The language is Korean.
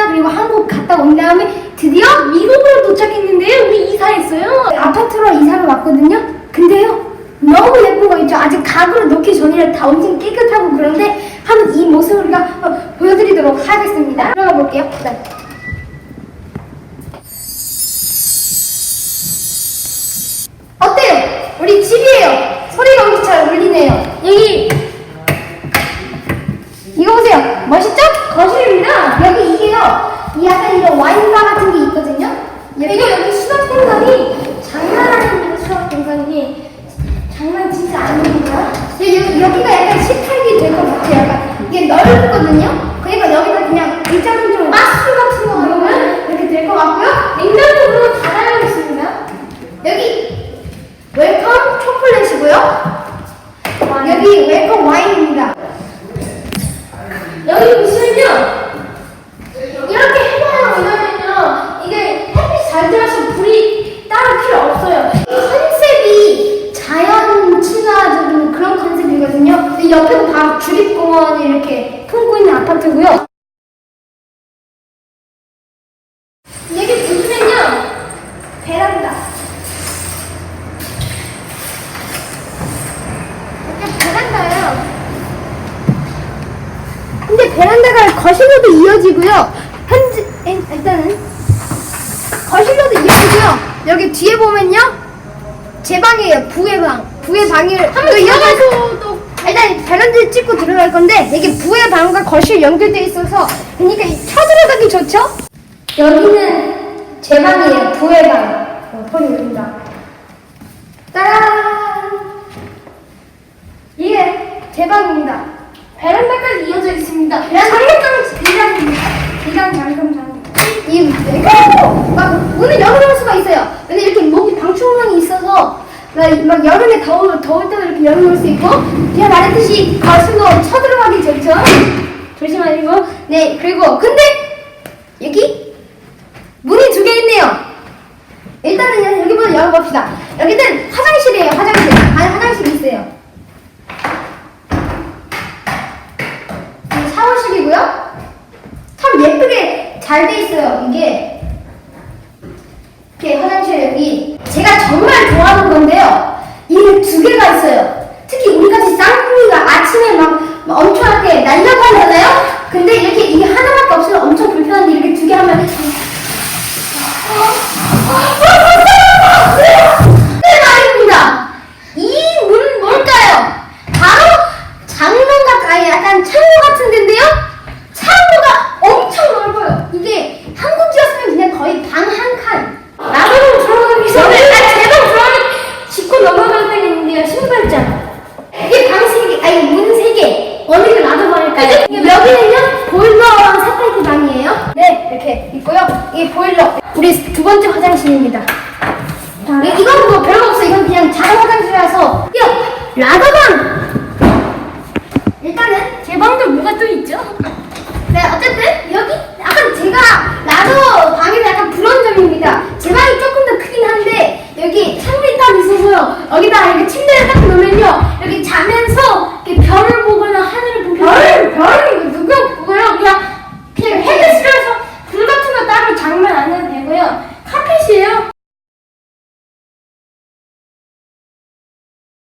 러시아 그리고 한국 갔다 온 다음에 드디어 미국으로 도착했는데요. 우리 이사했어요. 아파트로 이사를 왔거든요. 근데요. 너무 예쁜 거 있죠. 아직 가구를 놓기 전이라 다 엄청 깨끗하고 그런데 한번 이 모습을 우리가 보여드리도록 하겠습니다. 들어가 볼게요. 네. 어때요? 우리 집이에요. 소리가 엄청 잘 울리네요. 여기 이거 보세요. 멋있죠? 거실입니다. 이게요. 이 약간 이런 와인바 같은 게 있거든요. 이거 여기 수납 공간이 장난 아닙니다. 수납 공간이 장난 진짜. 여기, 여기가 약간 식탁이 될 것 같아요. 약간 이게 넓거든요. 그러니까 여기다 그냥 일자로 가스 같은 거 넣으면 이렇게 될 것 같고요. 냉장고도 닫아야겠습니다. 여기 웰컴 초콜릿이고요. 여기 웰컴 와인입니다. 여기 보시면요. 이렇게 해봐요. 왜냐면요. 이게 햇빛 잘 들어서 불이 따로 필요 없어요. 이 컨셉이 자연 친화적인 그런 컨셉이거든요. 이 옆에도 다 주립공원을 이렇게 품고 있는 아파트고요. 여기 보시면요. 베란다. 이렇게 베란다예요. 근데 베란다가 거실로도 이어지고요. 에, 일단은 거실로도 이어지고요. 여기 뒤에 보면요. 제 방이에요. 부의 방. 부의 방을 한번 이어가서 베란다를 찍고 들어갈 건데 이게 부의 방과 거실 연결돼 있어서 그러니까 이 쳐들어가기 좋죠. 여기는 제 방이에요. 부의 방. 어, 보여드립니다. 따란. 이게 제 방입니다. 베란다까지 이어져 있습니다. 장갑장 대장입니다. 대장 장갑장. 이 이거 막 문을 열어놓을 수가 있어요. 근데 이렇게 목이 방충망이 있어서 막, 막 여름에 더울 더울 때도 이렇게 열어놓을 수 있고 제가 말했듯이 거실로 쳐들어가기 좋죠. 조심하시고 네 그리고 근데 여기 문이 두 개 있네요. 일단은 여기 문을 열어봅시다. 여기는 화장실이에요. 화장실. 안에 화장실이 있어요. 이 샤워실이고요. 참 예쁘게 잘 돼 있어요. 이게 화장실 여기 제가 정말 좋아하는 건데요. 이게 두 개가 있어요. 특히 우리같이 쌍둥이가 아침에 막, 막 엄청나게 날려다니잖아요. 근데 이렇게 이게 하나밖에 없으면 엄청 불편한데 이렇게 두 개 하면 네 말입니다. 이 문 뭘까요? 바로 장롱 같 아니 약간 창고 같은 데인데요. 창고가 엄청 넓어요. 이게 한국이었으면 그냥 거의 방 한 칸. 나무로 들어가기 전에 아 제발 들어가기 짚고 넘어갈 때 있는데요. 신발장. 이게 방 세 개, 아니 문 세 개. 어느 게 놔둬버릴까요? 여기는요 보일러랑 세탁기 방이에요. 네 이렇게 있고요. 이게 보일러. 우리 두 번째 화장실입니다. 네, 이건 뭐 별거 없어. 이건 그냥 작은 화장실이라서. 이거 라더방.